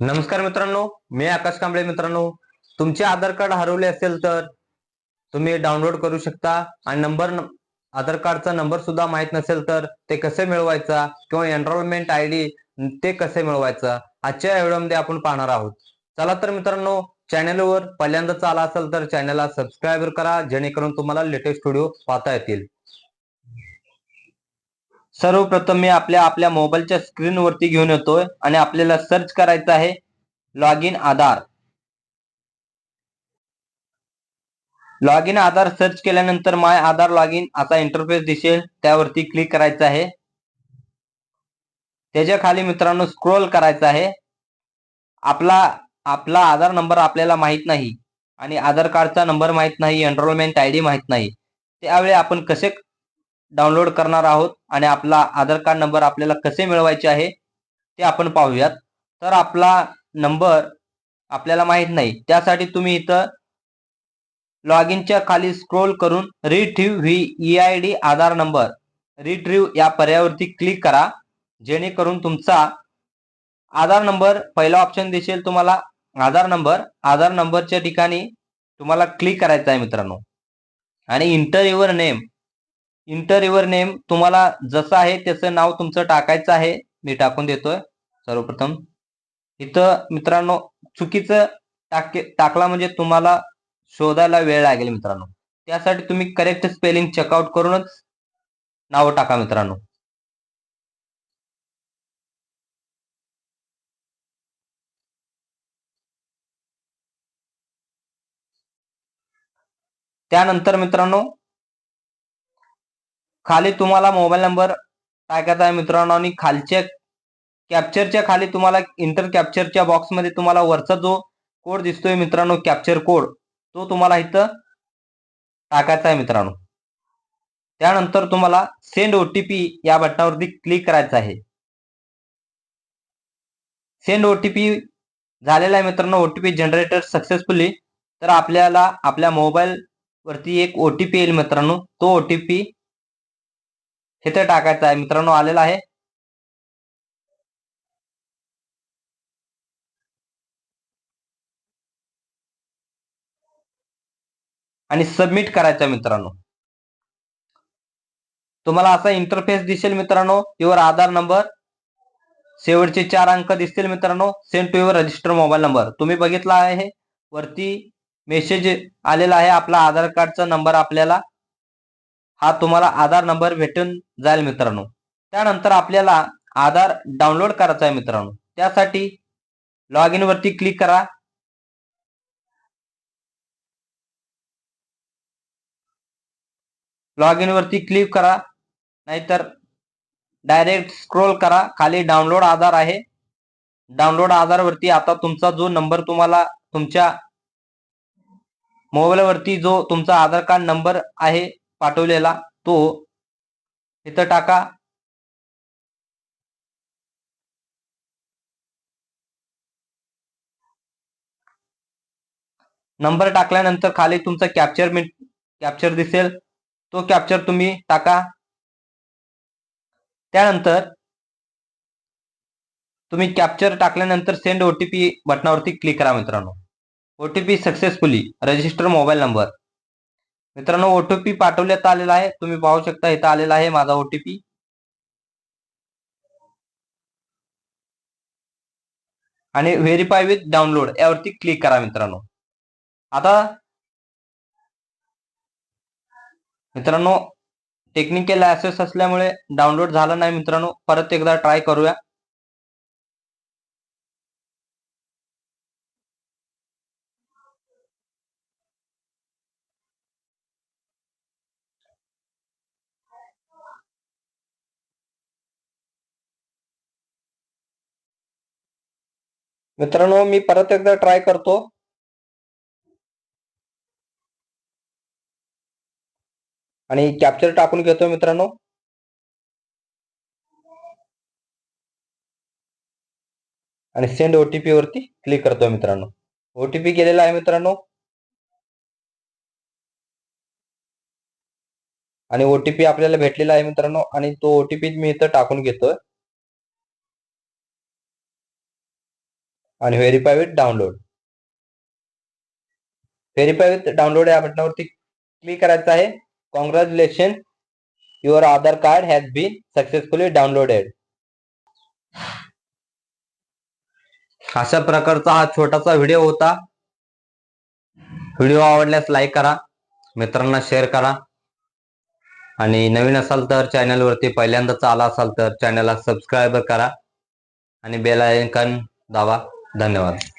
नमस्कार मित्रांनो मी आकाश कांबळे मित्रांनो. तुमचे आधार कार्ड हरवले असेल तर तुम्ही डाउनलोड करू शकता. आणि नंबर आधार कार्डचा नंबर सुद्धा माहीत नसेल तर ते कसे मिळवायचा किंवा एनरोलमेंट आय डी ते कसे मिळवायचं आजच्या व्हिडिओमध्ये आपण पाहणार आहोत. चला तर मित्रांनो चॅनलवर पहिल्यांदाच आला असेल तर चॅनलला सबस्क्राईब करा जेणेकरून तुम्हाला लेटेस्ट व्हिडिओ पाहता येतील. सर्वप्रथम मी आपल्या आपल्या मोबाईलच्या स्क्रीनवरती घेऊन येतोय आणि आपल्याला सर्च करायचं आहे log in Aadhaar. Log in Aadhaar search केल्यानंतर माय आधार लॉग इन असा इंटरफेस दिसेल. त्यावरती क्लिक करायचं आहे. त्याच्याखाली मित्रांनो स्क्रोल करायचं आहे. आपला आपला आधार नंबर आपल्याला माहीत नाही आणि आधार कार्डचा नंबर माहीत नाही एनरोलमेंट आय डी माहीत नाही. त्यावेळी आपण कसे डाउनलोड करणार आहोत आणि आपला आधार कार्ड नंबर आपल्याला कसे मिळवायचे आहे ते आपण पाहूयात. तर आपला नंबर आपल्याला माहीत नाही. त्यासाठी तुम्ही इथं लॉग इनच्या खाली स्क्रोल करून retrieve V E I D Aadhaar number retrieve या पर्यायावरती क्लिक करा. जेणेकरून तुमचा आधार नंबर पहिला ऑप्शन दिसेल तुम्हाला. आधार नंबर आधार नंबरच्या ठिकाणी तुम्हाला क्लिक करायचा आहे मित्रांनो. आणि enter name enter your name तुम्हाला जसं आहे त्याचं नाव तुमचं टाकायचं आहे. मी टाकून देतोय सर्वप्रथम. इथं मित्रांनो चुकीचं टाके टाकला म्हणजे तुम्हाला शोधायला वेळ लागेल मित्रांनो. त्यासाठी तुम्ही करेक्ट स्पेलिंग चेकआउट करूनच नाव टाका मित्रांनो. त्यानंतर मित्रांनो खाली तुम्हाला मोबाईल नंबर टाकायचा आहे मित्रांनो? आणि खालच्या कॅप्चरच्या खाली तुम्हाला इंटर कॅप्चरच्या बॉक्समध्ये तुम्हाला वरचा जो कोड दिसतोय मित्रांनो कॅप्चर कोड तो तुम्हाला इथं टाकायचा आहे मित्रांनो. त्यानंतर तुम्हाला सेंड ओटीपी या बटनावरती क्लिक करायचं आहे. सेंड ओटीपी झालेला आहे मित्रांनो ओटीपी जनरेटर सक्सेसफुली तर आपल्याला आपल्या मोबाईल वरती एक ओटीपी येईल मित्रांनो. तो ओटीपी इथे टाकायचं आहे. मित्रांनो आलेला आहे. आणि सबमिट करायचा मित्रांनो. तुम्हाला असा इंटरफेस दिसेल मित्रांनो. युअर आधार नंबर शेवटचे चार अंक दिसतील मित्रांनो. Send to your register mobile number तुम्ही बघितला आहे. वरती मेसेज आलेला आहे. आपला आधार कार्डचा नंबर आपल्याला. हा तुम्हाला आधार नंबर भेटून जाईल मित्रांनो. त्यानंतर आपल्याला आधार डाउनलोड करायचा आहे मित्रांनो. त्यासाठी लॉग इन वरती क्लिक करा. लॉग इन वरती क्लिक करा. नाहीतर डायरेक्ट स्क्रोल करा. खाली डाउनलोड आधार आहे. डाउनलोड आधार वरती आता तुमचा जो नंबर तुम्हाला तुमच्या मोबाईलवरती जो तुमचा आधार कार्ड नंबर आहे पाठवलेला तो इथं टाका. नंबर टाकल्यानंतर खाली तुमचा कॅप्चर कॅप्चर दिसेल. तो कॅप्चर तुम्ही टाका. त्यानंतर तुम्ही कॅप्चर टाकल्यानंतर सेंड ओटीपी बटनावरती क्लिक करा मित्रांनो. OTP successfully register mobile number मित्रांनो ओटीपी पाठवण्यात आलेला आहे. तुम्ही पाहू शकता इथं आलेला आहे माझा ओटीपी आणि व्हेरीफाय विथ डाउनलोड यावरती क्लिक करा मित्रांनो. आता मित्रांनो टेक्निकल ऍसेस असल्यामुळे डाउनलोड झाला नाही मित्रांनो. परत एकदा ट्राय करूया. मित्रांनो मी परत एकदा ट्राय करतो. आणि कॅप्चर टाकून घेतो मित्रांनो. आणि सेंड ओटीपी वरती क्लिक करतो मित्रांनो. ओटीपी गेलेला आहे मित्रांनो. आणि ओटीपी आपल्याला भेटलेला आहे मित्रांनो. आणि तो ओटीपी मी इथं टाकून घेतोय. आणि verify with download verify with download या बटनावरती क्लिक करायचं आहे. Congratulation your Aadhaar card has been successfully downloaded अशा प्रकारचा हा छोटासा व्हिडिओ होता. व्हिडिओ आवडल्यास लाईक करा. मित्रांना शेअर करा. आणि नवीन असाल तर चॅनलवरती पहिल्यांदाच आला असाल तर चॅनलला सबस्क्राईब करा. आणि बेल आयकन दाबा. धन्यवाद.